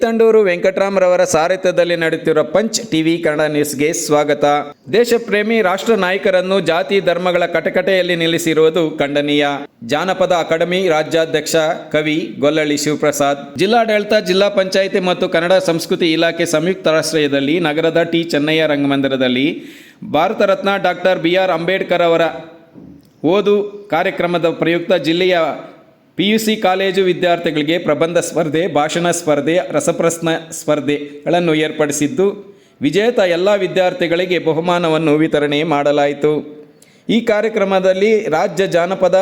ಕಿತ್ತಂಡೂರು ವೆಂಕಟರಾಮರವರ ಸಾರಥ್ಯದಲ್ಲಿ ನಡೆಯುತ್ತಿರುವ punch TV Kannada ನ್ಯೂಸ್ಗೆ ಸ್ವಾಗತ. ದೇಶಪ್ರೇಮಿ ರಾಷ್ಟ್ರ ನಾಯಕರನ್ನು ಜಾತಿ ಧರ್ಮಗಳ ಕಟಕಟೆಯಲ್ಲಿ ನಿಲ್ಲಿಸಿರುವುದು ಖಂಡನೀಯ. ಜಾನಪದ ಅಕಾಡೆಮಿ ರಾಜ್ಯಾಧ್ಯಕ್ಷ ಕವಿ ಗೊಲ್ಲಳ್ಳಿ ಶಿವಪ್ರಸಾದ್, ಜಿಲ್ಲಾಡಳಿತ, ಜಿಲ್ಲಾ ಪಂಚಾಯಿತಿ ಮತ್ತು ಕನ್ನಡ ಸಂಸ್ಕೃತಿ ಇಲಾಖೆ ಸಂಯುಕ್ತ ಆಶ್ರಯದಲ್ಲಿ ನಗರದ ಟಿ ಚೆನ್ನಯ್ಯ ರಂಗಮಂದಿರದಲ್ಲಿ Bharat Ratna doctor B R Ambedkar ಅವರ ಓದು ಕಾರ್ಯಕ್ರಮದ ಪ್ರಯುಕ್ತ ಜಿಲ್ಲೆಯ ಪಿಯುಸಿ ಕಾಲೇಜು ವಿದ್ಯಾರ್ಥಿಗಳಿಗೆ ಪ್ರಬಂಧ ಸ್ಪರ್ಧೆ, ಭಾಷಣ ಸ್ಪರ್ಧೆ, ರಸಪ್ರಶ್ನ ಸ್ಪರ್ಧೆಗಳನ್ನು ಏರ್ಪಡಿಸಿದ್ದು, ವಿಜೇತ ಎಲ್ಲ ವಿದ್ಯಾರ್ಥಿಗಳಿಗೆ ಬಹುಮಾನವನ್ನು ವಿತರಣೆ ಮಾಡಲಾಯಿತು. ಈ ಕಾರ್ಯಕ್ರಮದಲ್ಲಿ ರಾಜ್ಯ ಜಾನಪದ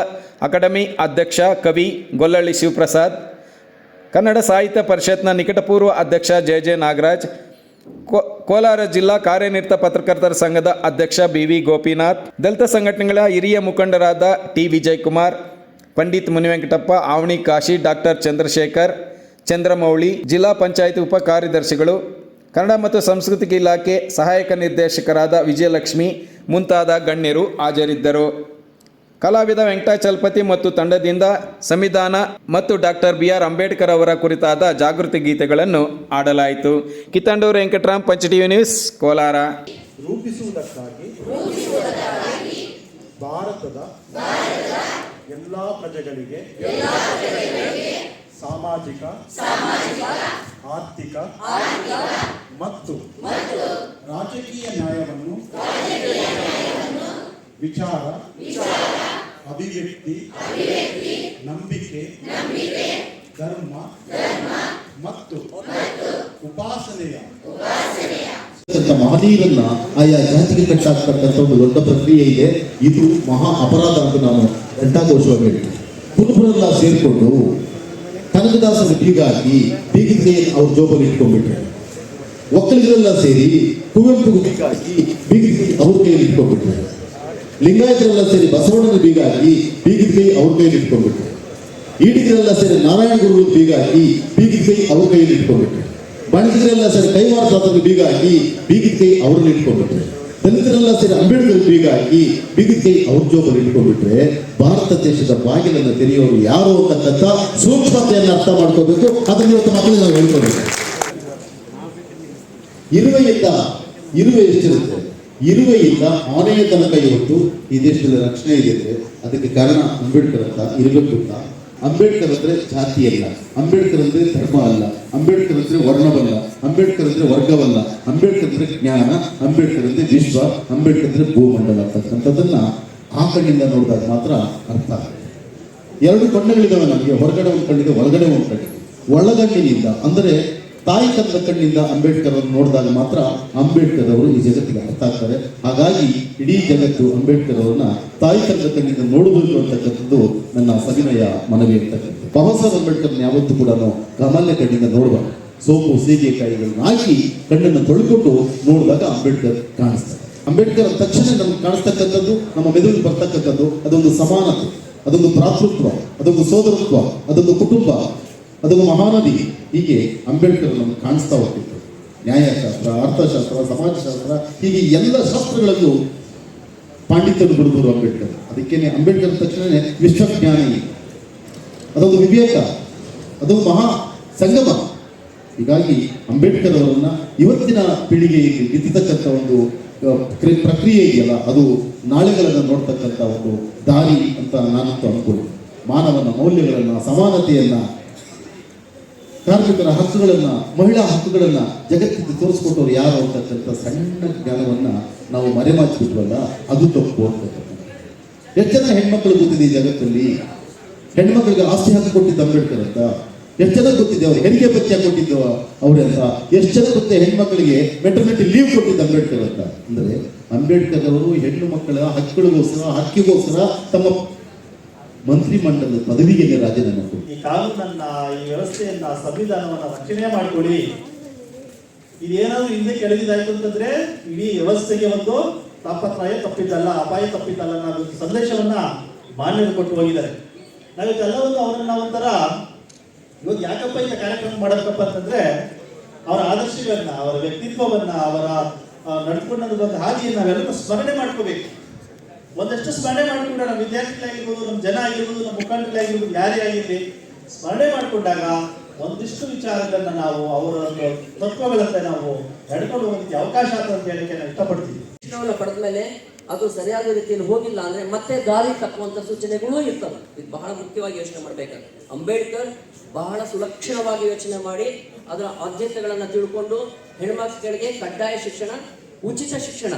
ಅಕಾಡೆಮಿ ಅಧ್ಯಕ್ಷ ಕವಿ ಗೊಲ್ಲಳ್ಳಿ ಶಿವಪ್ರಸಾದ್, ಕನ್ನಡ ಸಾಹಿತ್ಯ ಪರಿಷತ್ನ ನಿಕಟಪೂರ್ವ ಅಧ್ಯಕ್ಷ ಜೆ ಜೆ ನಾಗರಾಜ್ ಕೋಲಾರ ಜಿಲ್ಲಾ ಕಾರ್ಯನಿರತ ಪತ್ರಕರ್ತರ ಸಂಘದ ಅಧ್ಯಕ್ಷ ಬಿ ವಿ ಗೋಪಿನಾಥ್, ದಲಿತ ಸಂಘಟನೆಗಳ ಹಿರಿಯ ಮುಖಂಡರಾದ ಟಿ. ವಿಜಯಕುಮಾರ್ ಪಂಡಿತ್ ಮುನಿವೆಂಕಟಪ್ಪ, ಆವಣಿ ಕಾಶಿ ಡಾಕ್ಟರ್ ಚಂದ್ರಶೇಖರ್, ಚಂದ್ರಮೌಳಿ, ಜಿಲ್ಲಾ ಪಂಚಾಯತ್ ಉಪ ಕಾರ್ಯದರ್ಶಿಗಳು, ಕನ್ನಡ ಮತ್ತು ಸಂಸ್ಕೃತಿ ಇಲಾಖೆ ಸಹಾಯಕ ನಿರ್ದೇಶಕರಾದ ವಿಜಯಲಕ್ಷ್ಮಿ ಮುಂತಾದ ಗಣ್ಯರು ಹಾಜರಿದ್ದರು. ಕಲಾವಿದ ವೆಂಕಟಾಚಲಪತಿ ಮತ್ತು ತಂಡದಿಂದ ಸಂವಿಧಾನ ಮತ್ತು ಡಾಕ್ಟರ್ ಬಿ ಆರ್ ಅಂಬೇಡ್ಕರ್ ಅವರ ಕುರಿತಾದ ಜಾಗೃತಿ ಗೀತೆಗಳನ್ನು ಆಡಲಾಯಿತು ಕಿತ್ತಂಡೂರು ವೆಂಕಟರಾಮ್ ಪಂಚ ಟಿವಿ ನ್ಯೂಸ್, ಕೋಲಾರ. ರೂಪಿಸುವುದಕ್ಕಾಗಿ ಭಾರತದ ಎಲ್ಲ ಪ್ರಜೆಗಳಿಗೆ ಸಾಮಾಜಿಕ ಆರ್ಥಿಕ ಮತ್ತು ರಾಜಕೀಯ ನ್ಯಾಯವನ್ನು ವಿಚಾರ ಅಭಿವ್ಯಕ್ತಿ ನಂಬಿಕೆ ಧರ್ಮ ಮತ್ತು ಉಪಾಸನೆಯ ಮಹನೀಯರನ್ನ ಆಯಾ ಜಾತಿಗೆ ಕಟ್ಟಾಕ್ತಕ್ಕಂಥ ಒಂದು ದೊಡ್ಡ ಪ್ರಕ್ರಿಯೆ ಇದೆ. ಇದು ಮಹಾ ಅಪರಾಧ ಅಂತ ನಾನು ಘಂಟಾಘೋಷವಾಗಿ ಹೇಳ್ತೀನಿ. ಕುರುಬರೆಲ್ಲ ಸೇರಿಕೊಂಡು ಕನಕದಾಸನ ಬೀಗ ಬೀಗಿದ್ರೆ ಅವ್ರ ಜೋಬಲ್ಲಿ ಇಟ್ಕೊಂಡ್ಬಿಟ್ರೆ. ಒಕ್ಕಲಿಗರೆಲ್ಲ ಸೇರಿ ಕುವೆಂಪು ಬೀಗ ಬೀಗಿದ್ರೆ ಅವ್ರ ಕೈಯಲ್ಲಿ ಇಟ್ಕೊಂಡ್ಬಿಟ್ರೆ. ಲಿಂಗಾಯತರೆಲ್ಲ ಸೇರಿ ಬಸವಣ್ಣನ ಬೀಗ ಹಾಕಿ ಅವ್ರ ಕೈಯಲ್ಲಿ ಇಟ್ಕೊಂಡ್ಬಿಟ್ರೆ. ಈಡಿಗರೆಲ್ಲ ಸೇರಿ ನಾರಾಯಣ ಗುರುಗಳ ಬೀಗ ಹಾಕಿ ಅವ್ರ ಕೈಯಲ್ಲಿ ಇಟ್ಕೊಂಡ್ಬಿಟ್ರೆ. ಬಣಿಗರೆಲ್ಲ ಸರಿ ಕೈವಾರ ತಾತನ ಬೀಗ ಹಾಕಿ ಬೀಗಿದ ಕೈ ಅವ್ರನ್ನ ಇಟ್ಕೊಂಡ್ಬಿಟ್ರೆ. ದಲಿತರೆಲ್ಲ ಸೇರಿ ಅಂಬೇಡ್ಕರ್ ಬೀಗ ಹಾಕಿ ಬೀಗಿದ ಕೈ ಅವ್ರ ಜೋಬಲ್ಲಿ ಇಟ್ಕೊಂಡ್ಬಿಟ್ರೆ ಭಾರತ ದೇಶದ ಬಾಗಿಲನ್ನು ತೆರೆಯೋರು ಯಾರು ಅಂತಕ್ಕಂಥ ಸೂಕ್ಷ್ಮತೆಯನ್ನು ಅರ್ಥ ಮಾಡ್ಕೋಬೇಕು. ಅದನ್ನ ಇವತ್ತು ಮಕ್ಕಳಿಗೆ ನಾವು ಹೇಳ್ಕೊಬೇಕು. ಇರುವೆಯಿಂದ ಇರುವೆ ಎಷ್ಟಿರುತ್ತೆ? ಇರುವೆಯಿಂದ ಆನೆಯ ತನಕ ಇವತ್ತು ಈ ದೇಶದ ರಕ್ಷಣೆ ಇದೆ ಅದಕ್ಕೆ ಕಾರಣ ಅಂಬೇಡ್ಕರ್ ಅಂತ ಇರಬೇಕು ಅಂತ ಅಂಬೇಡ್ಕರ್ ಅಂದ್ರೆ ಜಾತಿ ಅಲ್ಲ. ಅಂಬೇಡ್ಕರ್ ಅಂದ್ರೆ ಧರ್ಮ ಅಲ್ಲ. ಅಂಬೇಡ್ಕರ್ ಅಂದ್ರೆ ವರ್ಣವಲ್ಲ. ಅಂಬೇಡ್ಕರ್ ಅಂದ್ರೆ ವರ್ಗವಲ್ಲ. ಅಂಬೇಡ್ಕರ್ ಅಂದ್ರೆ ಜ್ಞಾನ. ಅಂಬೇಡ್ಕರ್ ಅಂದ್ರೆ ವಿಶ್ವ. ಅಂಬೇಡ್ಕರ್ ಅಂದ್ರೆ ಭೂಮಂಡಲ ಅಂತಕ್ಕಂಥದ್ದನ್ನ ಆ ಕಣ್ಣಿಂದ ನೋಡಿದಾಗ ಮಾತ್ರ ಅರ್ಥ ಎರಡು ಕಣ್ಣುಗಳಿದಾವೆ ನಮಗೆ. ಹೊರಗಡೆ ಒಂದು ಕಣ್ಣಿದೆ, ಒಳಗಡೆ ಒಂದು ಕಣ್ಣಿದೆ. ಒಳಗಣ್ಣಿನಿಂದ, ಅಂದರೆ ತಾಯಿ ತಂದ ಕಣ್ಣಿಂದ ಅಂಬೇಡ್ಕರ್ ಅನ್ನು ನೋಡಿದಾಗ ಮಾತ್ರ ಅಂಬೇಡ್ಕರ್ ಅವರು ಈ ಜಗತ್ತಿಗೆ ಅರ್ಥ ಆಗ್ತಾರೆ. ಹಾಗಾಗಿ ಇಡೀ ಜಗತ್ತು ಅಂಬೇಡ್ಕರ್ ಅವರನ್ನ ತಾಯಿ ತಂದ ಕಣ್ಣಿಂದ ನೋಡಬೇಕು ಅಂತಕ್ಕಂಥದ್ದು ನನ್ನ ಸವಿನಯ ಮನವಿ ಅಂತಕ್ಕಂಥದ್ದು. ಬಾಬಾ ಸಾಹೇಬ್ ಅಂಬೇಡ್ಕರ್ ಯಾವತ್ತೂ ಕೂಡ ನಾವು ಕಮಲ್ಯ ಕಣ್ಣಿಂದ ನೋಡಬಾರ್ದು. ಸೋಪು ಸೀಗೆಕಾಯಿಗಳನ್ನ ಹಾಕಿ ಕಣ್ಣನ್ನು ತೊಳ್ಕೊಂಡು ನೋಡಿದಾಗ ಅಂಬೇಡ್ಕರ್ ಕಾಣಿಸ್ತಾರೆ. ಅಂಬೇಡ್ಕರ್ ತಕ್ಷಣ ನಮ್ಗೆ ಕಾಣಿಸ್ತಕ್ಕಂಥದ್ದು, ನಮ್ಮ ಮೆದುಳಿಗೆ ಬರ್ತಕ್ಕಂಥದ್ದು, ಅದೊಂದು ಸಮಾನತೆ, ಅದೊಂದು ಭ್ರಾತೃತ್ವ, ಅದೊಂದು ಸೋದರತ್ವ, ಅದೊಂದು ಕುಟುಂಬ, ಅದೊಂದು ಮಹಾನದಿ. ಹೀಗೆ ಅಂಬೇಡ್ಕರ್ ನಮ್ಗೆ ಕಾಣಿಸ್ತಾ ಹೋಗ್ತಿತ್ತು. ನ್ಯಾಯಶಾಸ್ತ್ರ, ಅರ್ಥಶಾಸ್ತ್ರ, ಸಮಾಜಶಾಸ್ತ್ರ, ಹೀಗೆ ಎಲ್ಲ ಶಾಸ್ತ್ರಗಳಲ್ಲೂ ಪಾಂಡಿತ್ಯವನ್ನು ಬಿಡುವರು ಅಂಬೇಡ್ಕರ್. ಅದಕ್ಕೇನೆ ಅಂಬೇಡ್ಕರ್ ತಕ್ಷಣವೇ ವಿಶ್ವಜ್ಞಾನಿ. ಅದೊಂದು ವಿವೇಕ, ಅದು ಮಹಾ ಸಂಗಮ. ಹೀಗಾಗಿ ಅಂಬೇಡ್ಕರ್ ಅವರನ್ನ ಇವತ್ತಿನ ಪೀಳಿಗೆಯಲ್ಲಿ ಬಿತ್ತಿರ್ತಕ್ಕಂಥ ಒಂದು ಕ್ರಿ- ಪ್ರಕ್ರಿಯೆ ಇದೆಯಲ್ಲ, ಅದು ನಾಳೆಗಳನ್ನು ನೋಡ್ತಕ್ಕಂಥ ಒಂದು ದಾರಿ ಅಂತ ನಾನಂತೂ ಅನ್ಕೊಳ್ಳಿ ಮಾನವನ ಮೌಲ್ಯಗಳನ್ನು, ಸಮಾನತೆಯನ್ನ ಕಾರ್ಮಿಕರ ಹಕ್ಕುಗಳನ್ನ, ಮಹಿಳಾ ಹಕ್ಕುಗಳನ್ನ ಜಗತ್ತಿಗೆ ತೋರಿಸ್ಕೊಟ್ಟವ್ರು ಯಾರು ಅಂತಕ್ಕಂಥ ಸಣ್ಣ ಜ್ಞಾನವನ್ನ ನಾವು ಮರೆಮಾಚಿಬಿಟ್ವಲ್ಲ ಅದು ತಪ್ಪು ಅಂತಕ್ಕಂಥ ಎಷ್ಟು ಜನ ಹೆಣ್ಮಕ್ಳು ಗೊತ್ತಿದೆ ಜಗತ್ತಲ್ಲಿ? ಹೆಣ್ಮಕ್ಳಿಗೆ ಆಸ್ತಿ ಹಕ್ಕು ಕೊಟ್ಟಿದ್ದ ಅಂಬೇಡ್ಕರ್ ಅಂತ. ಎಷ್ಟು ಜನ ಗೊತ್ತಿದೆ ಅವ್ರು ಹೆರಿಗೆ ಪತ್ಯ ಕೊಟ್ಟಿದ್ದು ಅವ್ರೆ ಅಂತ. ಎಷ್ಟು ಜನ ಗೊತ್ತೆ ಹೆಣ್ಮಕ್ಳಿಗೆ ಮೆಟರ್ನಿಟಿ ಲೀವ್ ಕೊಟ್ಟಿದ್ದ ಅಂಬೇಡ್ಕರ್ ಅಂತ. ಅಂದ್ರೆ ಅಂಬೇಡ್ಕರ್ ಅವರು ಹೆಣ್ಣು ಮಕ್ಕಳ ಹಕ್ಕುಗಳಿಗೋಸ್ಕರ, ಹಕ್ಕಿಗೋಸ್ಕರ ತಮ್ಮ ಮಂತ್ರಿ ಮಂಡಲದ ಪದವಿಗೆ ರಾಜೀನಾಮೆ ಕೊಡಿ. ಈ ಕಾನೂನನ್ನ ಈ ವ್ಯವಸ್ಥೆಯನ್ನ, ಸಂವಿಧಾನವನ್ನ ರಕ್ಷಣೆ ಮಾಡಿಕೊಳ್ಳಿ ಇದೇನಾದ್ರೂ ಹಿಂದೆ ಕೆಳಗಿದಾಯ್ತು ಅಂತಂದ್ರೆ ಇಡೀ ವ್ಯವಸ್ಥೆಗೆ ಒಂದು ತಾಪತ್ರಾಯ ತಪ್ಪಿದ್ದಲ್ಲ, ಅಪಾಯ ತಪ್ಪಿದ್ದಲ್ಲ ಅನ್ನೋ ಸಂದೇಶವನ್ನ ಮಾನ್ಯರು ಕೊಟ್ಟು ಹೋಗಿದ್ದಾರೆ. ನಾವು ಎಲ್ಲವನ್ನು ಅವರನ್ನ ಒಂಥರ ಇವತ್ತು ಯಾಕಪ್ಪ ಇಂಥ ಕಾರ್ಯಕ್ರಮ ಮಾಡಬೇಕಪ್ಪ ಅಂತಂದ್ರೆ ಅವರ ಆದರ್ಶಗಳನ್ನ, ಅವರ ವ್ಯಕ್ತಿತ್ವವನ್ನ, ಅವರ ಒಂದು ಹಾದಿಯನ್ನು ನಾವೆಲ್ಲರೂ ಸ್ಮರಣೆ ಮಾಡ್ಕೋಬೇಕು. ಒಂದಷ್ಟು ಸ್ಮರಣೆ ಮಾಡಿಕೊಂಡ ನಮ್ಮ ವಿದ್ಯಾರ್ಥಿಗಳಾಗಿರ್ಬೋದು, ನಮ್ಮ ಜನ ಆಗಿರ್ಬೋದು, ನಮ್ಮ ಮುಖಂಡಗಳಾಗಿರ್ಬೋದು ಯಾರೇ ಆಗಿರಲಿ, ಸ್ಮರಣೆ ಮಾಡಿಕೊಂಡಾಗ ಒಂದಿಷ್ಟು ವಿಚಾರಗಳನ್ನ ನಾವು ಅವರ ಒಂದು ತತ್ವಗಳಂತೆ ನಾವು ನಡ್ಕೊಂಡು ಹೋಗೋದಕ್ಕೆ ಅವಕಾಶ ಅಂತ ಹೇಳಕ್ಕೆ ನಾನು ಇಷ್ಟಪಡ್ತೀನಿ ಶಿಕ್ಷಣವನ್ನು ಪಡೆದ ಮೇಲೆ ಅದು ಸರಿಯಾದ ರೀತಿಯಲ್ಲಿ ಹೋಗಿಲ್ಲ ಅಂದ್ರೆ ಮತ್ತೆ ದಾರಿ ತಪ್ಪುವಂತ ಸೂಚನೆಗಳು ಇರ್ತವೆ. ಇದು ಬಹಳ ಮುಖ್ಯವಾಗಿ ಯೋಚನೆ ಮಾಡ್ಬೇಕಾಗ್ತದೆ ಅಂಬೇಡ್ಕರ್ ಬಹಳ ಸುಲಕ್ಷಣವಾಗಿ ಯೋಚನೆ ಮಾಡಿ ಅದರ ಆದ್ಯತೆಗಳನ್ನ ತಿಳ್ಕೊಂಡು ಹೆಣ್ಮಕ್ಳಿಗೆ ಕಡ್ಡಾಯ ಶಿಕ್ಷಣ, ಉಚಿತ ಶಿಕ್ಷಣ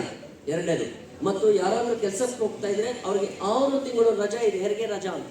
ಎರಡನೇದು. ಮತ್ತು ಯಾರಾದರೂ ಕೆಲಸಕ್ಕೆ ಹೋಗ್ತಾ ಇದ್ರೆ ಅವ್ರಿಗೆ ಆರು ತಿಂಗಳು ರಜಾ ಇದೆ ಹೆರಿಗೆ ರಜಾ ಅಂತ.